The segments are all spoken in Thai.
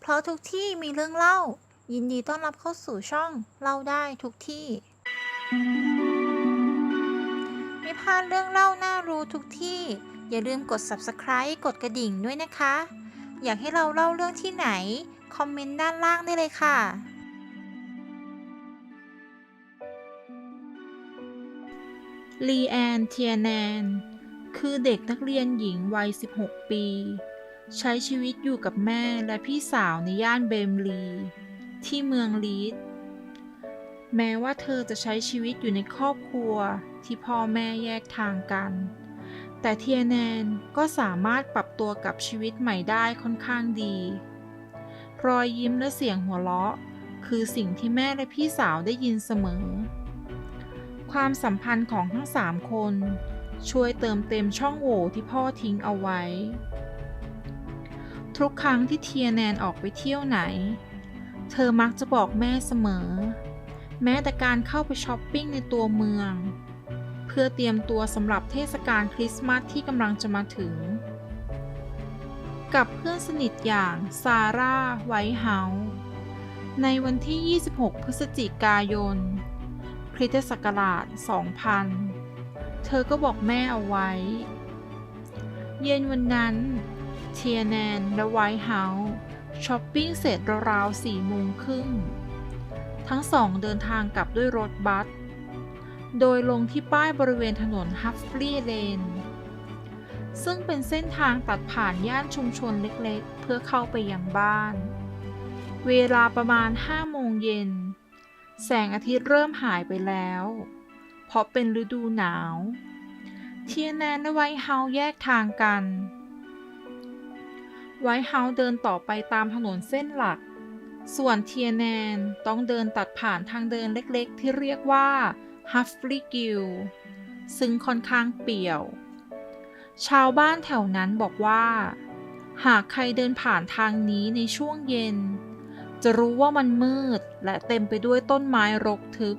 เพราะทุกที่มีเรื่องเล่า ยินดีต้อนรับเข้าสู่ช่องเล่าได้ทุกที่ ไม่พลาดเรื่องเล่าน่ารู้ทุกที่ อย่าลืมกด subscribe กดกระดิ่งด้วยนะคะ อยากให้เราเล่าเรื่องที่ไหน คอมเมนต์ด้านล่างได้เลยค่ะ ลีแอน เทียแนน คือเด็กนักเรียนหญิงวัย 16 ปี ใช้ชีวิตอยู่กับแม่และพี่สาวในย่านเบมลี ที่เมืองลีด แม้ว่าเธอจะใช้ชีวิตอยู่ในครอบครัวที่พ่อแม่แยกทางกัน แต่เทียแนนก็สามารถปรับตัวกับชีวิตใหม่ได้ค่อนข้างดี รอยยิ้มและเสียงหัวเราะ คือสิ่งที่แม่และพี่สาวได้ยินเสมอ ความสัมพันธ์ของทั้งสามคน ช่วยเติมเต็มช่องโหว่ที่พ่อทิ้งเอาไว้ ทุกครั้งที่เทียแนนออกไปเที่ยวไหน เธอมักจะบอกแม่เสมอ แม้แต่การเข้าไปช้อปปิ้งในตัวเมือง เพื่อเตรียมตัวสำหรับเทศกาลคริสต์มาสที่กำลังจะมาถึง กับเพื่อนสนิทอย่างซาร่าไวท์เฮาส์ในวันที่ 26 พฤศจิกายน คริสตศักราช 2000 เธอก็บอกแม่เอาไว้ เย็นวันนั้น เทียแนนและไวท์เฮาส์ช้อปปิ้งเสร็จราวๆสี่โมงครึ่ง ทั้งสองเดินทางกลับด้วยรถบัส โดยลงที่ป้ายบริเวณถนนฮัฟฟลีย์เลน ซึ่งเป็นเส้นทางตัดผ่านย่านชุมชนเล็กๆ เพื่อเข้าไปยังบ้าน เวลาประมาณ5โมงเย็น แสงอาทิตย์เริ่มหายไปแล้ว เพราะเป็นฤดูหนาว เทียนแนนและไวท์เฮาส์แยกทางกัน ไวท์เฮาส์เดินต่อไปตามถนนเส้นหลัก ส่วนเทียนแนนต้องเดินตัดผ่านทางเดินเล็กๆ ที่เรียกว่าฮัฟฟลีกิลซึ่งค่อนข้างเปี่ยว ชาวบ้านแถวนั้นบอกว่า หากใครเดินผ่านทางนี้ในช่วงเย็น จะรู้ว่ามันมืดและเต็มไปด้วยต้นไม้รกทึบ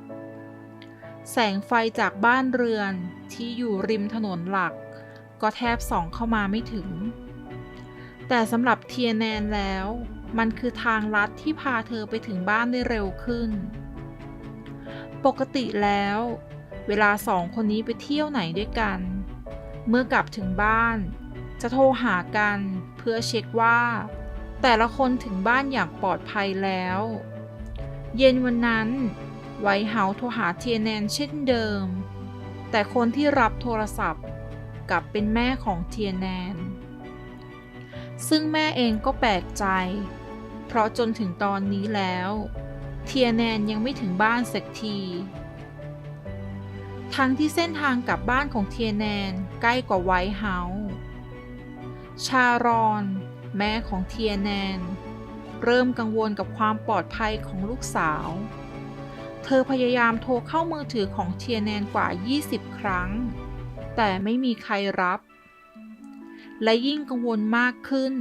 แสงไฟจากบ้านเรือนที่อยู่ริมถนนหลัก ก็แทบส่องเข้ามาไม่ถึง แต่สำหรับเทียแนนแล้ว มันคือทางลัดที่พาเธอไปถึงบ้านได้เร็วขึ้น ปกติแล้ว เวลาสองคนนี้ไปเที่ยวไหนด้วยกัน เมื่อกลับถึงบ้าน จะโทรหากันเพื่อเช็คว่า แต่ละคนถึงบ้านอย่างปลอดภัยแล้ว เย็นวันนั้น ไวท์เฮาส์โทรหาเทียแนนเช่นเดิม แต่คนที่รับโทรศัพท์กลับเป็นแม่ของเทียแนน ซึ่งแม่เองก็แปลกใจ เพราะจนถึงตอนนี้แล้ว เทียแนนยังไม่ถึงบ้านสักที ทั้งที่เส้นทางกลับบ้านของเทียแนนใกล้กว่าไวท์เฮาส์ชารอน แม่ของเทียแนน เริ่มกังวลกับความปลอดภัยของลูกสาว เธอพยายามโทรเข้ามือถือของเทียแนนกว่า 20 ครั้ง แต่ไม่มีใครรับ และยิ่งกังวลมากขึ้น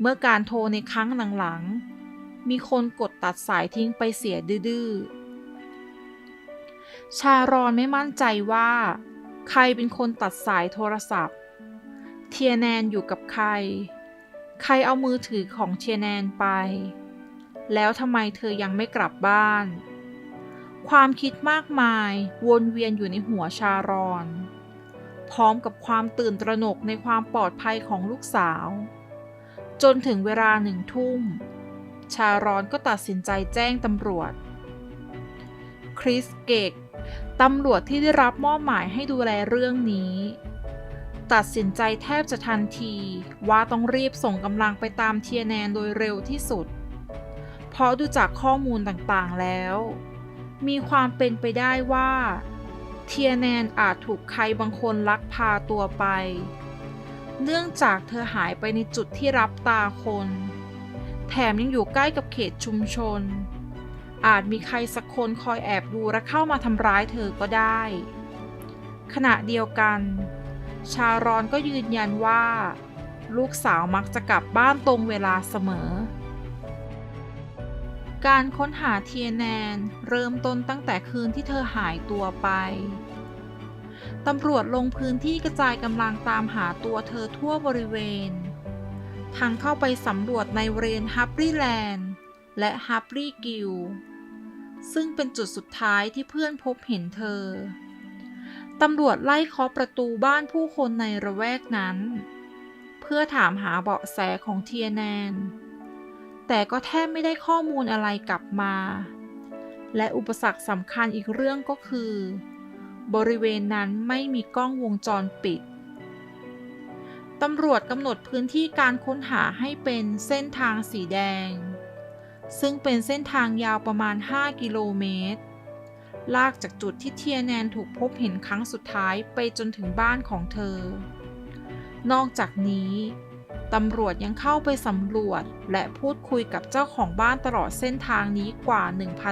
เมื่อการโทรในครั้งหลังๆ มีคนกดตัดสายทิ้งไปเสียดื้อชารอนไม่มั่นใจว่า ใครเป็นคนตัดสายโทรศัพท์ เทียแนนอยู่กับใคร ใครเอามือถือของเทียแนนไป แล้วทำไมเธอยังไม่กลับบ้าน ความคิดมากมายวนเวียนอยู่ในหัวชารอน พร้อมกับความตื่นตระหนกในความปลอดภัยของลูกสาว จนถึงเวลาหนึ่งทุ่ม ชารอนก็ตัดสินใจแจ้งตำรวจ คริสเกกตำรวจที่ได้รับมอบหมายให้ดูแลเรื่องนี้ ตัดสินใจแทบจะทันทีว่าต้องรีบส่งกำลังไปตามเทียแนนโดยเร็วที่สุด เพราะดูจากข้อมูลต่างๆแล้ว มีความเป็นไปได้ว่า เทียแนนอาจถูกใครบางคนลักพาตัวไป เนื่องจากเธอหายไปในจุดที่รับตาคน แถมยังอยู่ใกล้กับเขตชุมชน อาจมีใครสักคนคอยแอบดูและเข้ามาทำร้ายเธอก็ได้ ขณะเดียวกัน ชารอนก็ยืนยันว่า ลูกสาวมักจะกลับบ้านตรงเวลาเสมอ การค้นหาเทียแนน เริ่มต้นตั้งแต่คืนที่เธอหายตัวไป ตำรวจลงพื้นที่กระจายกำลังตามหาตัวเธอทั่วบริเวณทางเข้าไปสำรวจในบริเวณฮับรีแลนด์และฮับรีกิลซึ่งเป็นจุดสุดท้ายที่เพื่อนพบเห็นเธอ ตำรวจไล่เคาะประตูบ้านผู้คนในระแวกนั้น เพื่อถามหาเบาะแสของเทียแนน แต่ก็แทบไม่ได้ข้อมูลอะไรกลับมา และอุปสรรคสำคัญอีกเรื่องก็คือ บริเวณนั้นไม่มีกล้องวงจรปิดตำรวจกำหนดพื้นที่การค้นหาให้เป็นเส้นทางสีแดง ซึ่งเป็นเส้นทางยาวประมาณ 5 กิโลเมตร ลากจากจุดที่เทียแนนถูกพบเห็นครั้งสุดท้ายไปจนถึงบ้านของเธอ นอกจากนี้ ตำรวจยังเข้าไปสำรวจ และพูดคุยกับเจ้าของบ้านตลอดเส้นทางนี้กว่า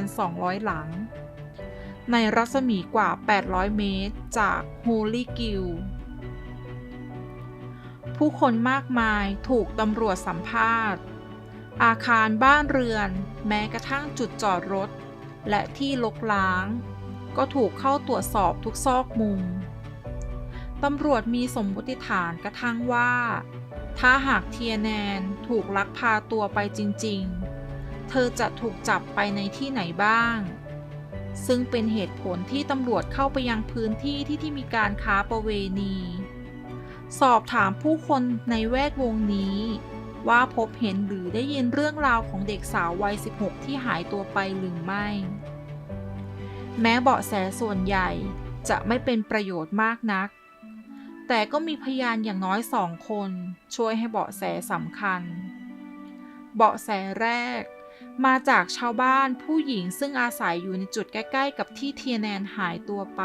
1,200 หลัง ในรัศมีกว่า 800 เมตร จากโฮลีกิลผู้คนมากมายถูกตำรวจสัมภาษณ์ อาคารบ้านเรือน แม้กระทั่งจุดจอดรถ และที่ลกล้าง ก็ถูกเข้าตรวจสอบทุกซอกมุม ตำรวจมีสมมติฐานกระทั่งว่า ถ้าหากเทียแนนถูกลักพาตัวไปจริงๆ เธอจะถูกจับไปในที่ไหนบ้าง ซึ่งเป็นเหตุผลที่ตำรวจเข้าไปยังพื้นที่ที่ที่มีการค้าประเวณี สอบถามผู้คนในแวดวงนี้ ว่าพบเห็นหรือได้ยินเรื่องราวของเด็กสาววัย 16 ที่หายตัวไปหรือไม่ แม้เบาะแสส่วนใหญ่จะไม่เป็นประโยชน์มากนัก แต่ก็มีพยานอย่างน้อยสองคน ช่วยให้เบาะแสสำคัญ เบาะแสแรก มาจากชาวบ้านผู้หญิงซึ่งอาศัยอยู่ในจุดใกล้ ๆ กับที่เทียแนนหายตัวไป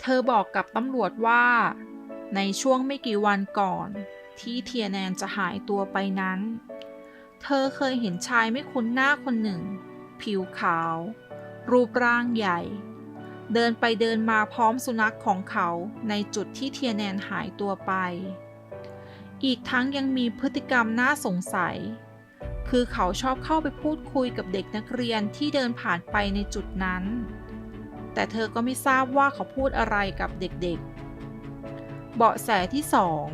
เธอบอกกับตำรวจว่า ในช่วงไม่กี่วันก่อน ที่เทียแนนจะหายตัวไปนั้น เธอเคยเห็นชายไม่คุ้นหน้าคนหนึ่ง ผิวขาว รูปร่างใหญ่ เดินไปเดินมาพร้อมสุนัขของเขาในจุดที่เทียแนนหายตัวไป อีกทั้งยังมีพฤติกรรมน่าสงสัย คือเขาชอบเข้าไปพูดคุยกับเด็กนักเรียนที่เดินผ่านไปในจุดนั้น แต่เธอก็ไม่ทราบว่าเขาพูดอะไรกับเด็กๆ เบาะแสที่สอง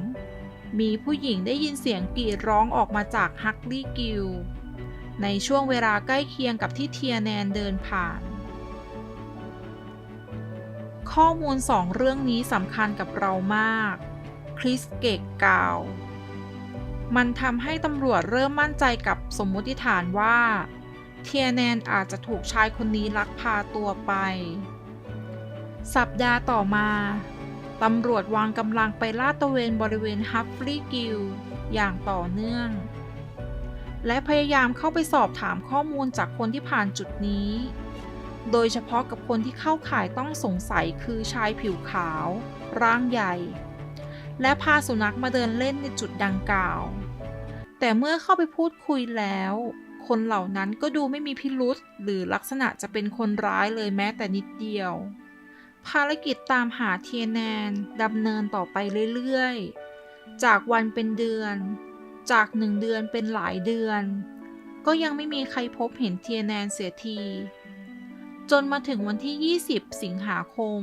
มีผู้หญิงได้ยินเสียงกรีดร้องออกมาจากฮักลี่กิลในช่วงเวลาใกล้เคียงกับที่เทียแนนเดินผ่าน ข้อมูลสองเรื่องนี้สำคัญกับเรามาก คริสเกกกล่าว มันทำให้ตำรวจเริ่มมั่นใจกับสมมุติฐานว่า เทียแนนอาจจะถูกชายคนนี้ลักพาตัวไป สัปดาห์ต่อมาตำรวจวางกำลังไปลาดตระเวนบริเวณฮัฟฟลีย์กิลอย่างต่อเนื่อง และพยายามเข้าไปสอบถามข้อมูลจากคนที่ผ่านจุดนี้ โดยเฉพาะกับคนที่เข้าข่ายต้องสงสัยคือชายผิวขาว ร่างใหญ่ และพาสุนัขมาเดินเล่นในจุดดังกล่าว แต่เมื่อเข้าไปพูดคุยแล้ว คนเหล่านั้นก็ดูไม่มีพิรุษหรือลักษณะจะเป็นคนร้ายเลยแม้แต่นิดเดียว ภารกิจตามหาเทียแนนดำเนินต่อไปเรื่อยๆ จากวันเป็นเดือน จากหนึ่งเดือนเป็นหลายเดือน ก็ยังไม่มีใครพบเห็นเทียแนนเสียที จนมาถึงวันที่ 20 สิงหาคม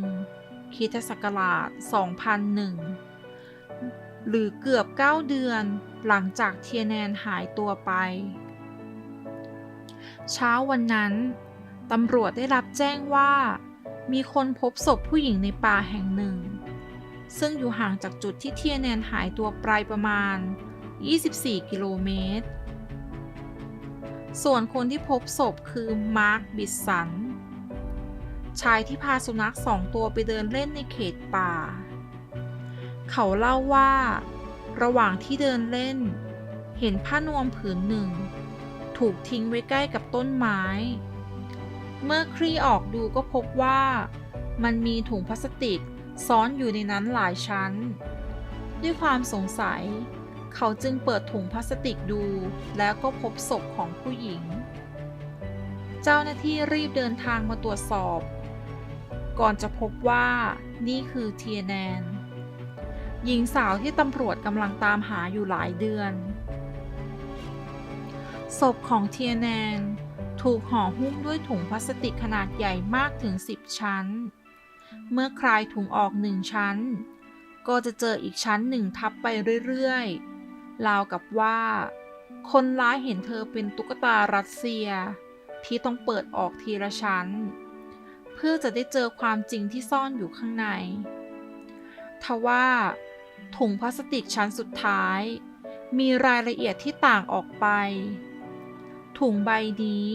คริสตศักราช 2001 หรือเกือบ 9 เดือนหลังจากเทียแนนหายตัวไป เช้าวันนั้นตำรวจได้รับแจ้งว่า มีคนพบศพผู้หญิงในป่าแห่งหนึ่ง ซึ่งอยู่ห่างจากจุดที่เทียแนนหายตัวไปประมาณ 24 กิโลเมตร ส่วนคนที่พบศพคือมาร์ค บิสสัน ชายที่พาสุนัขสองตัวไปเดินเล่นในเขตป่า เขาเล่าว่า ระหว่างที่เดินเล่น เห็นผ้านวมผืนหนึ่ง ถูกทิ้งไว้ใกล้กับต้นไม้ เมื่อคลี่ออกดูก็พบว่า มันมีถุงพลาสติกซ้อนอยู่ในนั้นหลายชั้น ด้วยความสงสัย เขาจึงเปิดถุงพลาสติกดู แล้วก็พบศพของผู้หญิง เจ้าหน้าที่รีบเดินทางมาตรวจสอบ ก่อนจะพบว่านี่คือเทียแนน หญิงสาวที่ตำรวจกำลังตามหาอยู่หลายเดือน ศพของเทียแนนถูกห่อหุ้มด้วยถุงพลาสติกขนาดใหญ่มากถึง 10 ชั้น เมื่อคลายถุงออกหนึ่งชั้น ก็จะเจออีกชั้นหนึ่งทับไปเรื่อยๆราวกับว่า คนร้ายเห็นเธอเป็นตุ๊กตารัสเซีย ที่ต้องเปิดออกทีละชั้น พื่อจะได้เจอความจริงที่ซ่อนอยู่ข้างใน ทว่าถุงพลาสติกชั้นสุดท้าย มีรายละเอียดที่ต่างออกไป ถุงใบนี้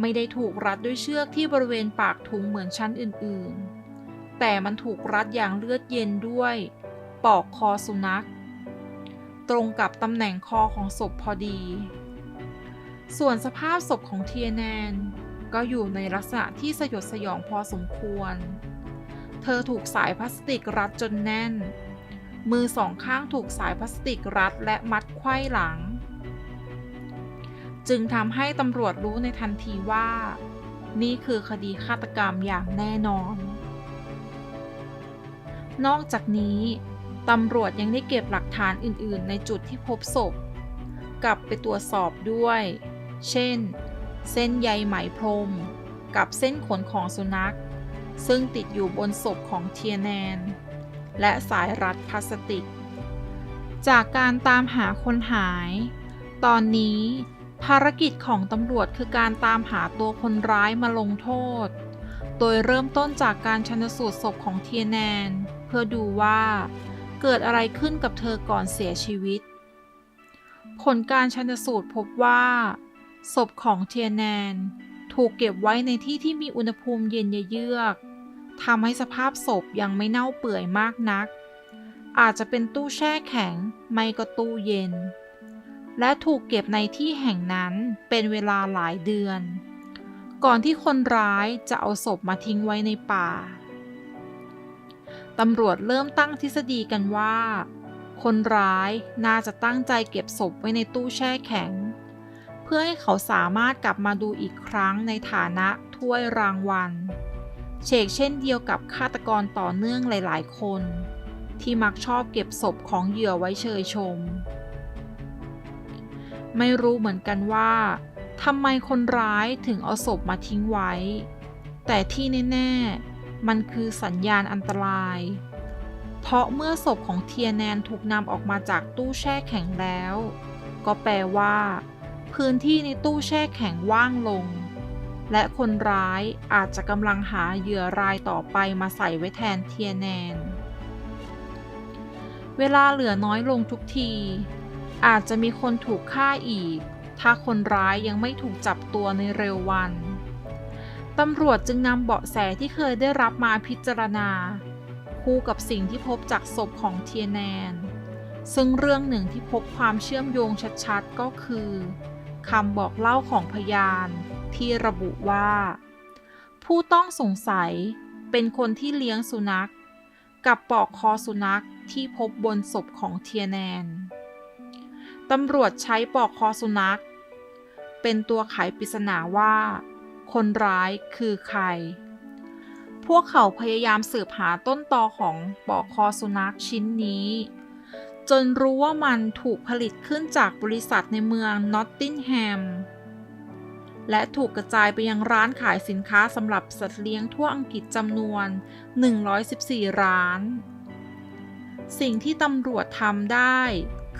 ไม่ได้ถูกรัดด้วยเชือกที่บริเวณปากถุงเหมือนชั้นอื่นๆ แต่มันถูกรัดอย่างเลือดเย็นด้วย ปอกคอสุนัข ตรงกับตำแหน่งคอของศพพอดี ส่วนสภาพศพของเทียแนน ก็อยู่ในลักษณะที่สยดสยองพอสมควร เธอถูกสายพลาสติกรัดจนแน่น มือสองข้างถูกสายพลาสติกรัดและมัดไขว้หลัง จึงทำให้ตำรวจรู้ในทันทีว่า นี่คือคดีฆาตกรรมอย่างแน่นอน นอกจากนี้ตำรวจยังได้เก็บหลักฐานอื่น ๆ ในจุดที่พบศพ กลับไปตรวจสอบด้วย เช่น เส้นใยไหมพรม กับเส้นขนของสุนัข ซึ่งติดอยู่บนศพของเทียแนน และสายรัดพลาสติก จากการตามหาคนหาย ตอนนี้ภารกิจของตำรวจคือการตามหาตัวคนร้ายมาลงโทษ โดยเริ่มต้นจากการชันสูตรศพของเทียแนน เพื่อดูว่าเกิดอะไรขึ้นกับเธอก่อนเสียชีวิต ผลการชันสูตรพบว่า ศพของเทียแนน ถูกเก็บไว้ในที่ที่มีอุณหภูมิเย็นเยือกทำให้สภาพศพยังไม่เน่าเปื่อยมากนัก อาจจะเป็นตู้แช่แข็งไม่ก็ตู้เย็น และถูกเก็บในที่แห่งนั้นเป็นเวลาหลายเดือน ก่อนที่คนร้ายจะเอาศพมาทิ้งไว้ในป่าตำรวจเริ่มตั้งทฤษฎีกันว่า คนร้ายน่าจะตั้งใจเก็บศพไว้ในตู้แช่แข็ง พื่อให้เขาสามารถกลับมาดูอีกครั้งในฐานะถ้วยรางวัล เชกเช่นเดียวกับฆาตกรต่อเนื่องหลาย ๆ คน ที่มักชอบเก็บศพของเหยื่อไว้เชยชม ไม่รู้เหมือนกันว่าทำไมคนร้ายถึงเอาศพมาทิ้งไว้ แต่ที่แน่ ๆ มันคือสัญญาณอันตราย เพราะเมื่อศพของเทียแนนถูกนำออกมาจากตู้แช่แข็งแล้ว ก็แปลว่า พื้นที่ในตู้แช่แข็งว่างลง และคนร้ายอาจจะกำลังหาเหยื่อรายต่อไปมาใส่ไว้แทนเทียแนน เวลาเหลือน้อยลงทุกที อาจจะมีคนถูกฆ่าอีก ถ้าคนร้ายยังไม่ถูกจับตัวในเร็ววันตำรวจจึงนำเบาะแสที่เคยได้รับมาพิจารณา คู่กับสิ่งที่พบจากศพของเทียแนน ซึ่งเรื่องหนึ่งที่พบความเชื่อมโยงชัดๆก็คือ คำบอกเล่าของพยานที่ระบุว่า ผู้ต้องสงสัยเป็นคนที่เลี้ยงสุนัข กับปอกคอสุนัขที่พบบนศพของเทียแนนตำรวจใช้ปอกคอสุนัข เป็นตัวไขปริศนาว่า คนร้ายคือใคร พวกเขาพยายามสืบหาต้นตอของปอกคอสุนัขชิ้นนี้ จนรู้ว่ามันถูกผลิตขึ้นจากบริษัทในเมืองนอตติงแฮม และถูกกระจายไปยังร้านขายสินค้าสำหรับสัตว์เลี้ยงทั่วอังกฤษจำนวน 114 ร้าน สิ่งที่ตำรวจทำได้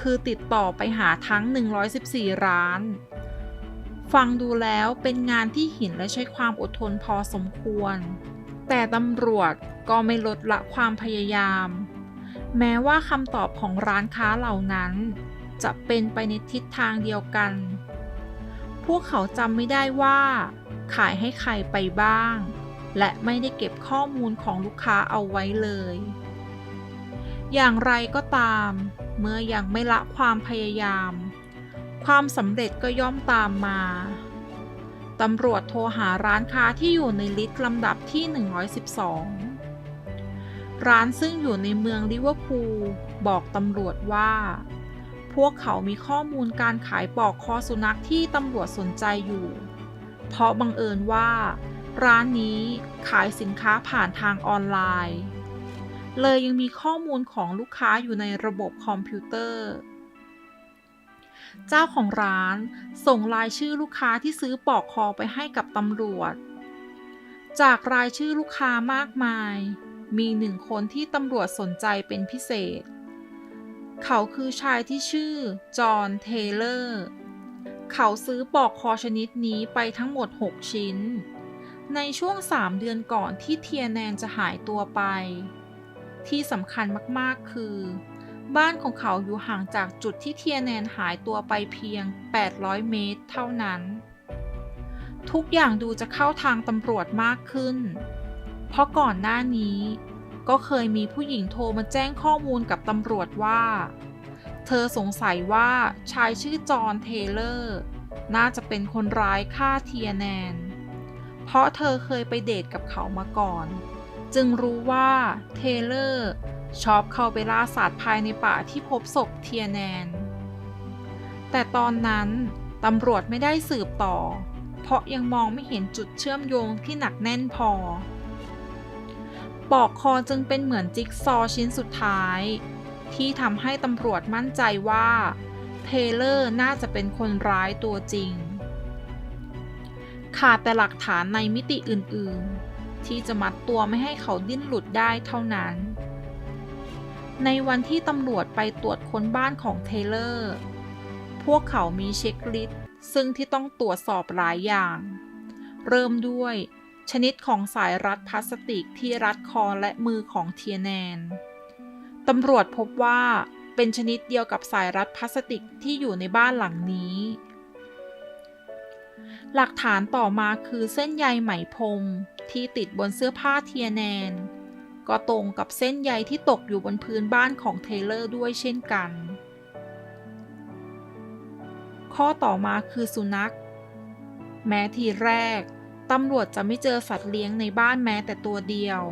คือติดต่อไปหาทั้ง 114 ร้าน ฟังดูแล้วเป็นงานที่หินและใช้ความอดทนพอสมควร แต่ตำรวจก็ไม่ลดละความพยายาม แม้ว่าคำตอบของร้านค้าเหล่านั้น จะเป็นไปในทิศทางเดียวกัน พวกเขาจำไม่ได้ว่า ขายให้ใครไปบ้าง และไม่ได้เก็บข้อมูลของลูกค้าเอาไว้เลย อย่างไรก็ตาม เมื่อยังไม่ละความพยายาม ความสำเร็จก็ย่อมตามมาตำรวจโทรหาร้านค้าที่อยู่ในลิสต์ลำดับที่ 112 ร้านซึ่งอยู่ในเมืองลิเวอร์พูลบอกตำรวจว่า พวกเขามีข้อมูลการขายปลอกคอสุนัขที่ตำรวจสนใจอยู่ เพราะบังเอิญว่า ร้านนี้ขายสินค้าผ่านทางออนไลน์ เลยยังมีข้อมูลของลูกค้าอยู่ในระบบคอมพิวเตอร์ เจ้าของร้านส่งรายชื่อลูกค้าที่ซื้อปลอกคอไปให้กับตำรวจ จากรายชื่อลูกค้ามากมาย มีหนึ่งคนที่ตำรวจสนใจเป็นพิเศษ เขาคือชายที่ชื่อ จอห์น เทเลอร์ เขาซื้อปอกคอชนิดนี้ไปทั้งหมด 6 ชิ้น ในช่วง 3 เดือนก่อนที่เทียแนนจะหายตัวไป ที่สำคัญมากๆคือ บ้านของเขาอยู่ห่างจากจุดที่เทียแนนหายตัวไปเพียง 800 เมตรเท่านั้น ทุกอย่างดูจะเข้าทางตำรวจมากขึ้น เพราะก่อนหน้านี้ ก็เคยมีผู้หญิงโทรมาแจ้งข้อมูลกับตำรวจว่า เธอสงสัยว่าชายชื่อจอห์นเทเลอร์ น่าจะเป็นคนร้ายฆ่าเทียแนน เพราะเธอเคยไปเดทกับเขามาก่อน จึงรู้ว่าเทเลอร์ชอบเข้าไปล่าสัตว์ภายในป่าที่พบศพเทียแนน แต่ตอนนั้นตำรวจไม่ได้สืบต่อ เพราะยังมองไม่เห็นจุดเชื่อมโยงที่หนักแน่นพอ ปอกคอจึงเป็นเหมือนจิ๊กซอว์ชิ้นสุดท้าย ที่ทำให้ตำรวจมั่นใจว่าเทเลอร์น่าจะเป็นคนร้ายตัวจริง ขาดแต่หลักฐานในมิติอื่นๆ ที่จะมัดตัวไม่ให้เขาดิ้นหลุดได้เท่านั้น ในวันที่ตำรวจไปตรวจค้นบ้านของเทเลอร์ พวกเขามีเช็คลิสต์ซึ่งที่ต้องตรวจสอบหลายอย่าง เริ่มด้วย ชนิดของสายรัดพลาสติกที่รัดคอและมือของเทียแนน ตำรวจพบว่าเป็นชนิดเดียวกับสายรัดพลาสติกที่อยู่ในบ้านหลังนี้ หลักฐานต่อมาคือเส้นใยไหมพรมที่ติดบนเสื้อผ้าเทียแนน ก็ตรงกับเส้นใยที่ตกอยู่บนพื้นบ้านของเทเลอร์ด้วยเช่นกัน ข้อต่อมาคือสุนัข แม้ทีแรก ตำรวจจะไม่เจอสัตว์เลี้ยงในบ้านแม้แต่ตัวเดียว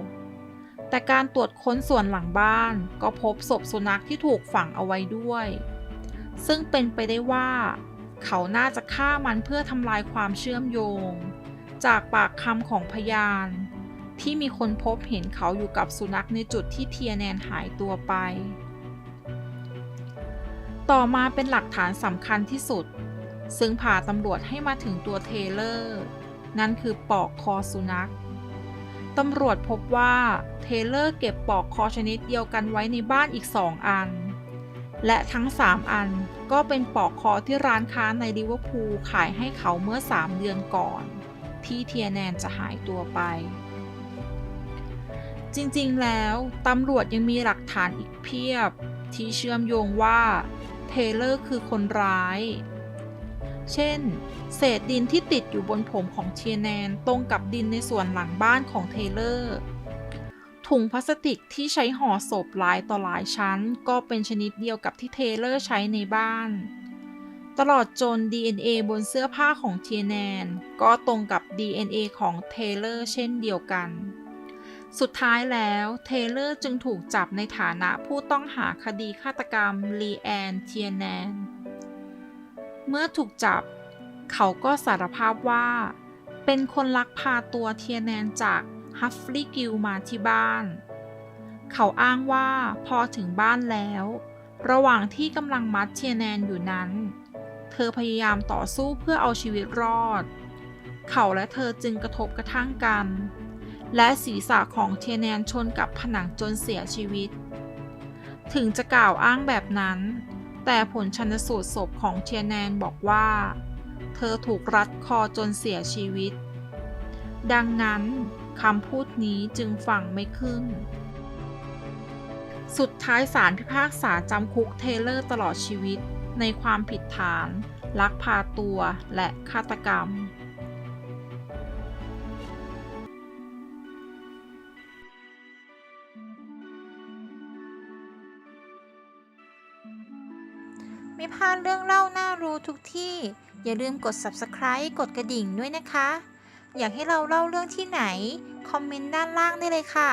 แต่การตรวจค้นส่วนหลังบ้านก็พบศพสุนัขที่ถูกฝังเอาไว้ด้วย ซึ่งเป็นไปได้ว่า เขาน่าจะฆ่ามันเพื่อทำลายความเชื่อมโยง จากปากคำของพยาน ที่มีคนพบเห็นเขาอยู่กับสุนัขในจุดที่เทียแนนหายตัวไป ต่อมาเป็นหลักฐานสำคัญที่สุดซึ่งพาตำรวจให้มาถึงตัวเทเลอร์ นั่นคือปอกคอสุนัขตำรวจพบว่าเทเลอร์เก็บปอกคอชนิดเดียวกันไว้ในบ้านอีกสองอัน และทั้ง 3 อันก็เป็นปอกคอที่ร้านค้าในลิเวอร์พูลขายให้เขาเมื่อ 3 เดือนก่อน ที่เทียแนนจะหายตัวไป จริงๆ แล้วตำรวจยังมีหลักฐานอีกเพียบ ที่เชื่อมโยงว่าเทเลอร์คือคนร้าย เช่น เศษดินที่ติดอยู่บนผมของเทียแนนตรงกับดินในส่วนหลังบ้านของเทเลอร์ ถุงพลาสติกที่ใช้ห่อศพหลายต่อหลายชั้น ก็เป็นชนิดเดียวกับที่เทเลอร์ใช้ในบ้าน ตลอดจน DNA บนเสื้อผ้าของเทียแนน ก็ตรงกับ DNA ของเทเลอร์เช่นเดียวกันสุดท้ายแล้วเทเลอร์จึงถูกจับในฐานะผู้ต้องหาคดีฆาตกรรมลีแอนเทียแนน เมื่อถูกจับ เขาก็สารภาพว่า เป็นคนลักพาตัวเทียแนนจากฮัฟฟลีกิลมาที่บ้าน เขาอ้างว่าพอถึงบ้านแล้ว ระหว่างที่กำลังมัดเทียแนนอยู่นั้น เธอพยายามต่อสู้เพื่อเอาชีวิตรอด เขาและเธอจึงกระทบกระทั่งกัน และศีรษะของเทียแนนชนกับผนังจนเสียชีวิต ถึงจะกล่าวอ้างแบบนั้น แต่ผลชันสูตรศพของเทียแนนบอกว่า เธอถูกรัดคอจนเสียชีวิต ดังนั้นคำพูดนี้จึงฟังไม่ขึ้น สุดท้ายศาลพิพากษาจำคุกเทเลอร์ตลอดชีวิตในความผิดฐาน ลักพาตัวและฆาตกรรม พลาดเรื่องเล่าน่ารู้ทุกที่ อย่าลืมกด subscribe กดกระดิ่งด้วยนะคะ อยากให้เราเล่าเรื่องที่ไหน คอมเมนต์ด้านล่างได้เลยค่ะ